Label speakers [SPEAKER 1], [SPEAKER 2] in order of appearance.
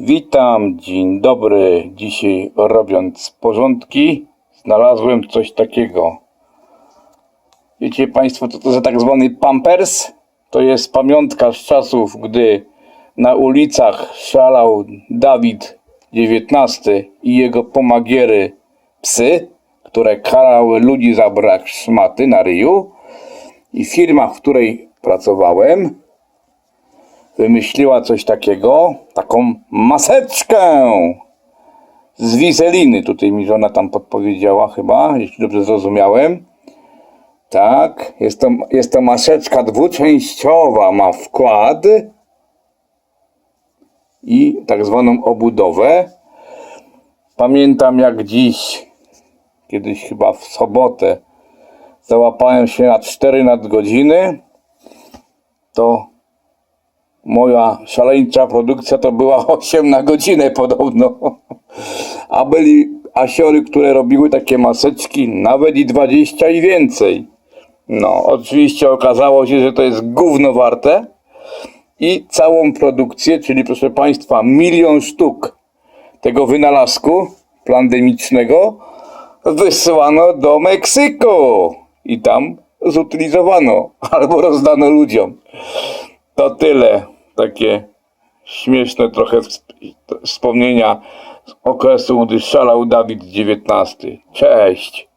[SPEAKER 1] Witam, dzień dobry. Dzisiaj robiąc porządki, znalazłem coś takiego. Wiecie Państwo, co to za tak zwany pampers? To jest pamiątka z czasów, gdy na ulicach szalał Dawid XIX i jego pomagiery psy, które karały ludzi za brak szmaty na ryju. I firma, w której pracowałem, wymyśliła coś takiego, taką maseczkę z wizeliny. Tutaj mi żona tam podpowiedziała chyba, jeśli dobrze zrozumiałem. Tak, jest to, jest to maseczka dwuczęściowa, ma wkład i tak zwaną obudowę. Pamiętam jak dziś, kiedyś chyba w sobotę, załapałem się na 4 nadgodziny, to moja szaleńcza produkcja to była 8 na godzinę podobno. A byli asiory, które robiły takie maseczki nawet i 20 i więcej. No, oczywiście okazało się, że to jest gówno warte i całą produkcję, czyli proszę Państwa, milion sztuk tego wynalazku pandemicznego wysłano do Meksyku i tam zutylizowano albo rozdano ludziom. To tyle. Takie śmieszne trochę wsp- wspomnienia z okresu, gdy szalał Dawid XIX. Cześć.